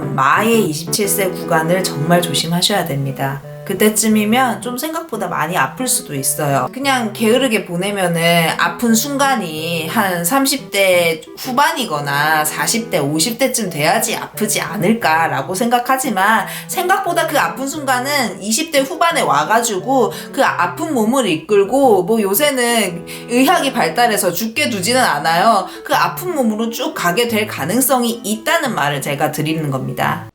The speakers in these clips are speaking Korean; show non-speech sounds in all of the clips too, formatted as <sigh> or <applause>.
마의 27세 구간을 정말 조심하셔야 됩니다. 그때쯤이면 좀 생각보다 많이 아플 수도 있어요. 그냥 게으르게 보내면은 아픈 순간이 한 30대 후반이거나 40대, 50대쯤 돼야지 아프지 않을까라고 생각하지만 생각보다 그 아픈 순간은 20대 후반에 와가지고 그 아픈 몸을 이끌고 뭐 요새는 의학이 발달해서 죽게 두지는 않아요. 그 아픈 몸으로 쭉 가게 될 가능성이 있다는 말을 제가 드리는 겁니다.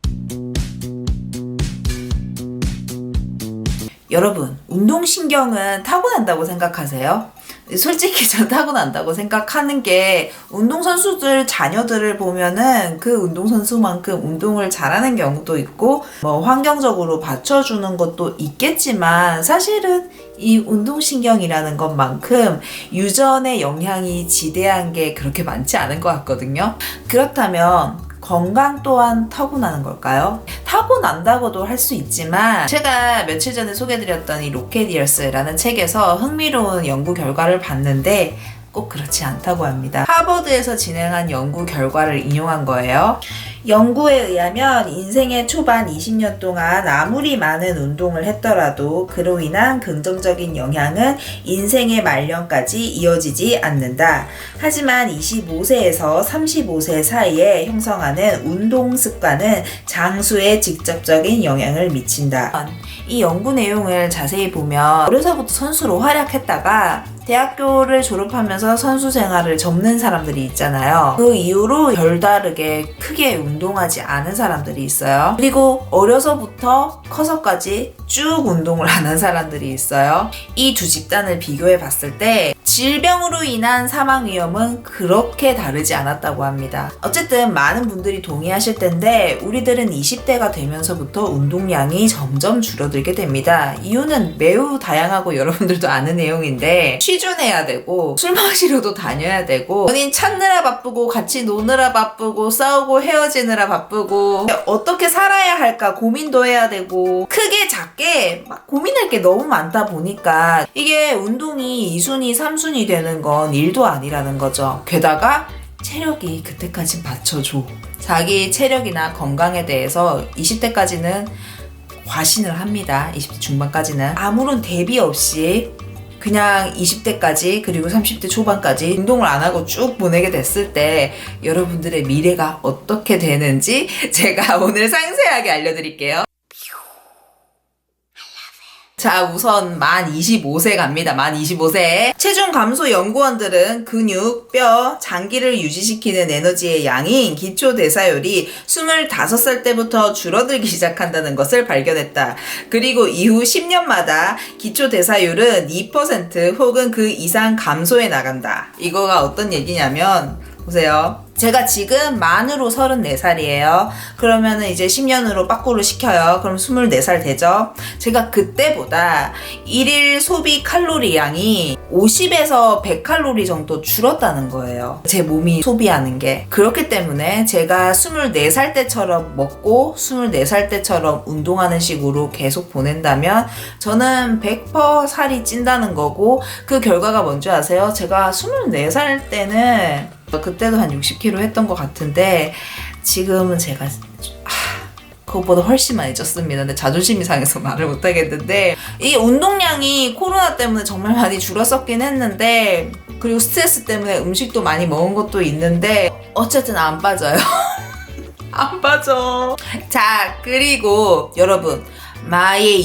여러분, 운동신경은 타고난다고 생각하세요? 솔직히 전 타고난다고 생각하는 게 운동선수들 자녀들을 보면은 그 운동선수만큼 운동을 잘하는 경우도 있고 뭐 환경적으로 받쳐주는 것도 있겠지만 사실은 이 운동신경이라는 것만큼 유전의 영향이 지대한 게 그렇게 많지 않은 것 같거든요. 그렇다면 건강 또한 타고나는 걸까요? 타 고 난다고도 할 수 있지만 제가 며칠 전에 소개드렸던 이 로켓이어스라는 책에서 흥미로운 연구 결과를 봤는데 꼭 그렇지 않다고 합니다. 하버드에서 진행한 연구 결과를 인용한 거예요. 연구에 의하면 인생의 초반 20년 동안 아무리 많은 운동을 했더라도 그로 인한 긍정적인 영향은 인생의 말년까지 이어지지 않는다. 하지만 25세에서 35세 사이에 형성하는 운동 습관은 장수에 직접적인 영향을 미친다. 이 연구 내용을 자세히 보면 어려서부터 선수로 활약했다가 대학교를 졸업하면서 선수 생활을 접는 사람들이 있잖아요. 그 이후로 별다르게 크게 운동하지 않은 사람들이 있어요. 그리고 어려서부터 커서까지 쭉 운동을 <laughs> 안 한 사람들이 있어요. 이 두 집단을 비교해 봤을 때 질병으로 인한 사망 위험은 그렇게 다르지 않았다고 합니다. 어쨌든 많은 분들이 동의하실 텐데 우리들은 20대가 되면서부터 운동량이 점점 줄어들게 됩니다. 이유는 매우 다양하고 <laughs> 여러분들도 아는 내용인데 취준해야 되고 술 마시러도 다녀야 되고 본인 찾느라 바쁘고 같이 노느라 바쁘고 싸우고 헤어지느라 바쁘고 어떻게 살아야 할까 고민도 해야 되고 크게 작게 막 고민할 게 너무 많다 보니까 이게 운동이 2순위 3순위 되는 건 일도 아니라는 거죠. 게다가 체력이 그때까지 받쳐줘. 자기 체력이나 건강에 대해서 20대까지는 과신을 합니다. 20대 중반까지는. 아무런 대비 없이 그냥 20대까지 그리고 30대 초반까지 운동을 안 하고 쭉 보내게 됐을 때 여러분들의 미래가 어떻게 되는지 제가 <laughs> 오늘 상세하게 알려드릴게요. 자, 우선 만 25세 갑니다. 만 25세. 체중 감소 연구원들은 근육, 뼈, 장기를 유지시키는 에너지의 양인 기초 대사율이 25살 때부터 줄어들기 시작한다는 것을 발견했다. 그리고 이후 10년마다 기초 대사율은 2% 혹은 그 이상 감소해 나간다. 이거가 어떤 얘기냐면 보세요. 제가 지금 만으로 34살이에요. 그러면은 이제 10년으로 빠꾸를 시켜요. 그럼 24살 되죠? 제가 그때보다 일일 소비 칼로리 양이 50에서 100칼로리 정도 줄었다는 거예요. 제 몸이 소비하는 게. 그렇기 때문에 제가 24살 때처럼 먹고 24살 때처럼 운동하는 식으로 계속 보낸다면 저는 100% 살이 찐다는 거고 그 결과가 뭔지 아세요? 제가 24살 때는 그때도 한 60kg 했던 것 같은데 지금은 제가 하, 그것보다 훨씬 많이 쪘습니다. 근데 자존심이 상해서 <laughs> 말을 못 하겠는데 이 운동량이 코로나 때문에 정말 많이 줄었었긴 했는데 그리고 스트레스 때문에 음식도 많이 먹은 것도 있는데 어쨌든 안 빠져요. <laughs> 안 빠져. 자, 그리고 여러분 마의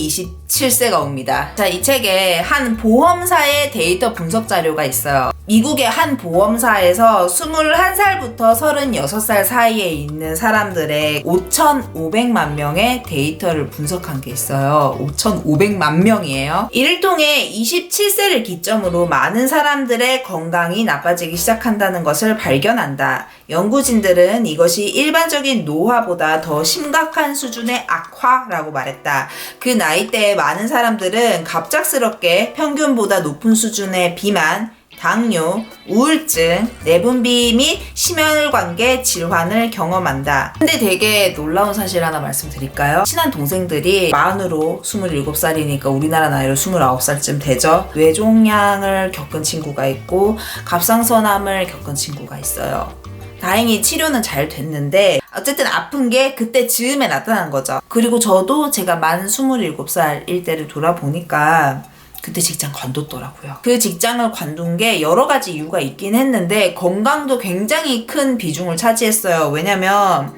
27세가 옵니다. 자, 이 책에 한 보험사의 데이터 분석 자료가 있어요. 미국의 한 보험사에서 21살부터 36살 사이에 있는 사람들의 5,500만 명의 데이터를 분석한 게 있어요. 5,500만 명이에요. 이를 통해 27세를 기점으로 많은 사람들의 건강이 나빠지기 시작한다는 것을 발견한다. 연구진들은 이것이 일반적인 노화보다 더 심각한 수준의 악화라고 말했다. 그 나이대에 많은 사람들은 갑작스럽게 평균보다 높은 수준의 비만, 당뇨, 우울증, 내분비 및 심혈관계 질환을 경험한다. 근데 되게 놀라운 사실 하나 말씀드릴까요? 친한 동생들이 만으로 27살이니까 우리나라 나이로 29살쯤 되죠. 뇌종양을 겪은 친구가 있고 갑상선암을 겪은 친구가 있어요. 다행히 치료는 잘 됐는데 어쨌든 아픈 게 그때 즈음에 나타난 거죠. 그리고 저도 제가 만 27살일 때를 돌아보니까 그때 직장 관뒀더라고요. 그 직장을 관둔 게 여러 가지 이유가 있긴 했는데 건강도 굉장히 큰 비중을 차지했어요. 왜냐면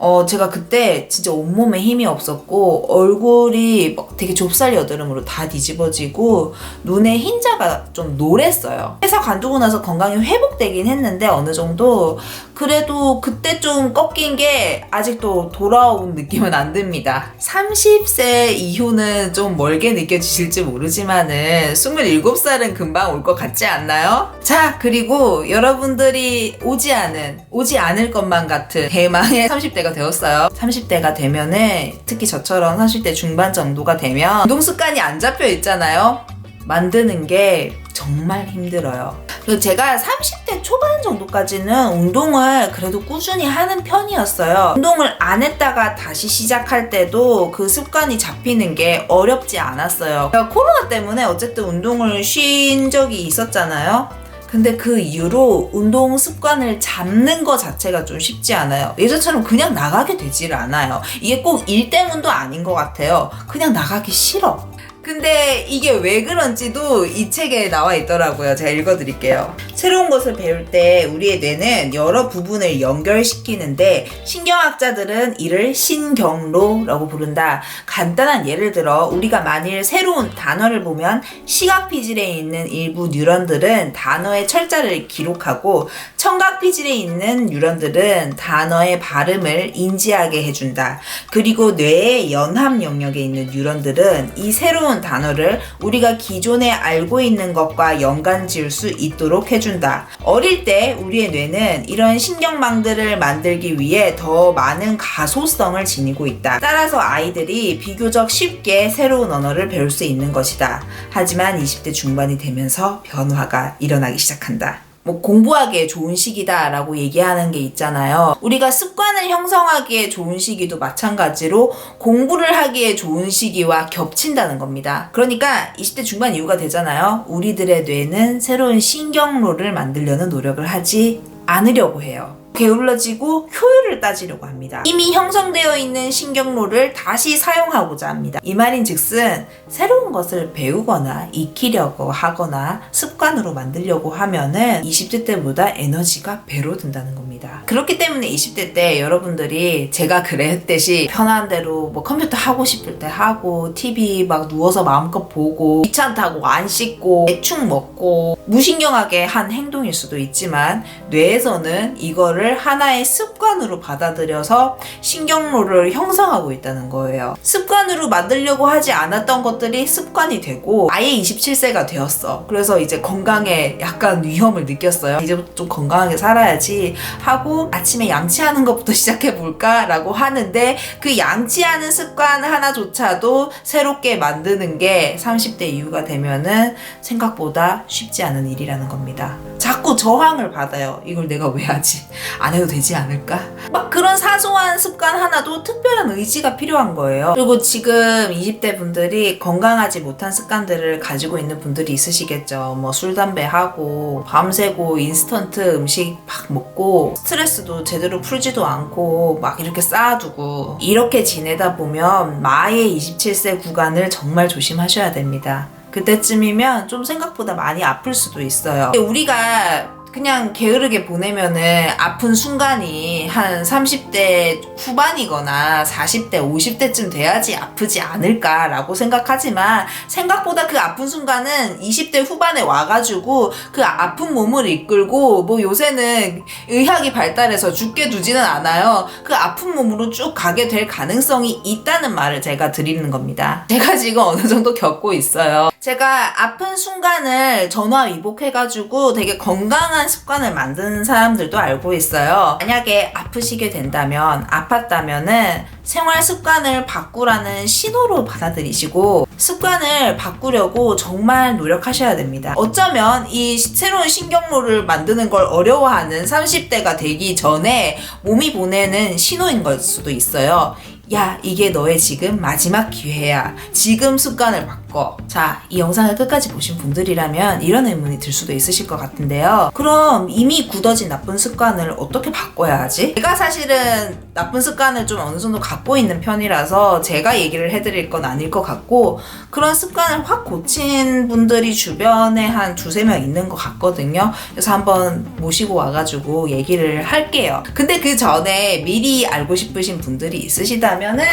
어, 제가 그때 진짜 온몸에 힘이 없었고, 얼굴이 막 되게 좁쌀 여드름으로 다 뒤집어지고, 눈에 흰자가 좀 노랬어요. 회사 관두고 나서 건강이 회복되긴 했는데, 어느 정도. 그래도 그때 좀 꺾인 게 아직도 돌아온 느낌은 안 듭니다. 30세 이후는 좀 멀게 느껴지실지 모르지만은, 27살은 금방 올 것 같지 않나요? 자, 그리고 여러분들이 오지 않은, 오지 않을 것만 같은 대망의 30대가 30대가 되었어요. 30대가 되면은 특히 저처럼 30대 중반 정도가 되면 운동 습관이 안 잡혀 있잖아요. 만드는 게 정말 힘들어요. 그리고 제가 30대 초반 정도까지는 운동을 그래도 꾸준히 하는 편이었어요. 운동을 안 했다가 다시 시작할 때도 그 습관이 잡히는 게 어렵지 않았어요. 코로나 때문에 어쨌든 운동을 쉰 적이 있었잖아요. 근데 그 이후로 운동 습관을 잡는 것 자체가 좀 쉽지 않아요. 예전처럼 그냥 나가게 되지를 않아요. 이게 꼭 일 때문도 아닌 것 같아요. 그냥 나가기 싫어. 근데 이게 왜 그런지도 이 책에 나와 있더라고요. 제가 읽어드릴게요. 새로운 것을 배울 때 우리의 뇌는 여러 부분을 연결시키는데 신경학자들은 이를 신경로라고 부른다. 간단한 예를 들어 우리가 만일 새로운 단어를 보면 시각 피질에 있는 일부 뉴런들은 단어의 철자를 기록하고 청각 피질에 있는 뉴런들은 단어의 발음을 인지하게 해준다. 그리고 뇌의 연합 영역에 있는 뉴런들은 이 새로운 단어를 우리가 기존에 알고 있는 것과 연관 지을 수 있도록 해준다. 어릴 때 우리의 뇌는 이런 신경망들을 만들기 위해 더 많은 가소성을 지니고 있다. 따라서 아이들이 비교적 쉽게 새로운 언어를 배울 수 있는 것이다. 하지만 20대 중반이 되면서 변화가 일어나기 시작한다. 뭐 공부하기에 좋은 시기다라고 얘기하는 게 있잖아요. 우리가 습관을 형성하기에 좋은 시기도 마찬가지로 공부를 하기에 좋은 시기와 겹친다는 겁니다. 그러니까 20대 중반 이후가 되잖아요. 우리들의 뇌는 새로운 신경로를 만들려는 노력을 하지 않으려고 해요. 게을러지고 효율을 따지려고 합니다. 이미 형성되어 있는 신경로를 다시 사용하고자 합니다. 이 말인 즉슨 새로운 것을 배우거나 익히려고 하거나 습관으로 만들려고 하면은 20대 때보다 에너지가 배로 든다는 겁니다. 그렇기 때문에 20대 때 여러분들이 제가 그랬듯이 편한 대로 뭐 컴퓨터 하고 싶을 때 하고 TV 막 누워서 마음껏 보고 귀찮다고 안 씻고 대충 먹고 무신경하게 한 행동일 수도 있지만 뇌에서는 이거를 하나의 습관으로 받아들여서 신경로를 형성하고 있다는 거예요. 습관으로 만들려고 하지 않았던 것들이 습관이 되고 아예 27세가 되었어. 그래서 이제 건강에 약간 위험을 느꼈어요. 이제부터 좀 건강하게 살아야지 하고 아침에 양치하는 것부터 <laughs> 시작해 볼까라고 하는데 그 양치하는 습관 하나조차도 새롭게 만드는 게 30대 이후가 되면은 생각보다 쉽지 않은 일이라는 겁니다. 자꾸 저항을 받아요. 이걸 내가 왜 하지? 안 해도 되지 않을까? 막 그런 사소한 습관 하나도 특별한 의지가 필요한 거예요. 그리고 지금 20대 분들이 건강하지 못한 습관들을 가지고 있는 분들이 있으시겠죠. 뭐 술, 담배 하고, 밤새고, 인스턴트 음식 막 먹고, 스트레스도 제대로 풀지도 않고, 막 이렇게 쌓아두고, 이렇게 지내다 보면 마의 27세 구간을 정말 조심하셔야 됩니다. 그때쯤이면 좀 생각보다 많이 아플 수도 있어요. 우리가 그냥 게으르게 보내면은 아픈 순간이 한 30대 후반이거나 40대, 50대쯤 돼야지 아프지 않을까라고 생각하지만 생각보다 그 아픈 순간은 20대 후반에 와가지고 그 아픈 몸을 이끌고 뭐 요새는 의학이 발달해서 죽게 두지는 않아요. 그 아픈 몸으로 쭉 가게 될 가능성이 있다는 말을 제가 드리는 겁니다. 제가 지금 어느 정도 겪고 있어요. 제가 아픈 순간을 전화 위복해가지고 되게 건강한 습관을 만드는 사람들도 알고 있어요. 만약에 아프시게 된다면, 아팠다면은 생활 습관을 바꾸라는 신호로 받아들이시고 습관을 바꾸려고 정말 노력하셔야 됩니다. 어쩌면 이 새로운 신경로를 만드는 걸 어려워하는 30대가 되기 전에 몸이 보내는 신호인 걸 수도 있어요. 야, 이게 너의 지금 마지막 기회야. 지금 습관을 바꿔. 자, 이 영상을 끝까지 보신 분들이라면 이런 의문이 들 수도 있으실 것 같은데요. 그럼 이미 굳어진 나쁜 습관을 어떻게 바꿔야 하지? 제가 사실은 나쁜 습관을 좀 어느 정도 갖고 있는 편이라서 제가 얘기를 해드릴 건 아닐 것 같고 그런 습관을 확 고친 분들이 주변에 한 두세 명 있는 것 같거든요. 그래서 한번 모시고 와가지고 얘기를 할게요. 근데 그 전에 미리 알고 싶으신 분들이 있으시다면은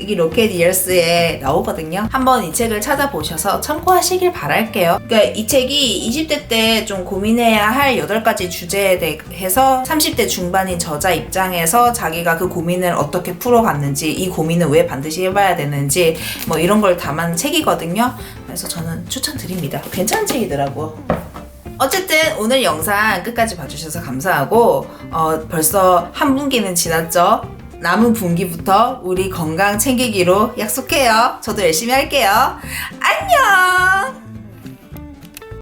여기 로켓 이어스에 나오거든요. 한번 이 책을 찾아보셔서 참고하시길 바랄게요. 그러니까 이 책이 20대 때 좀 고민해야 할 8가지 주제에 대해서 30대 중반인 저자 입장에서 자기가 그 고민을 어떻게 풀어갔는지 이 고민을 왜 반드시 해봐야 되는지 뭐 이런 걸 담은 책이거든요. 그래서 저는 추천드립니다. 괜찮은 책이더라고. 어쨌든 오늘 영상 끝까지 봐주셔서 감사하고 어, 벌써 한 분기는 지났죠. 남은 분기부터 우리 건강 챙기기로 약속해요. 저도 열심히 할게요. 안녕!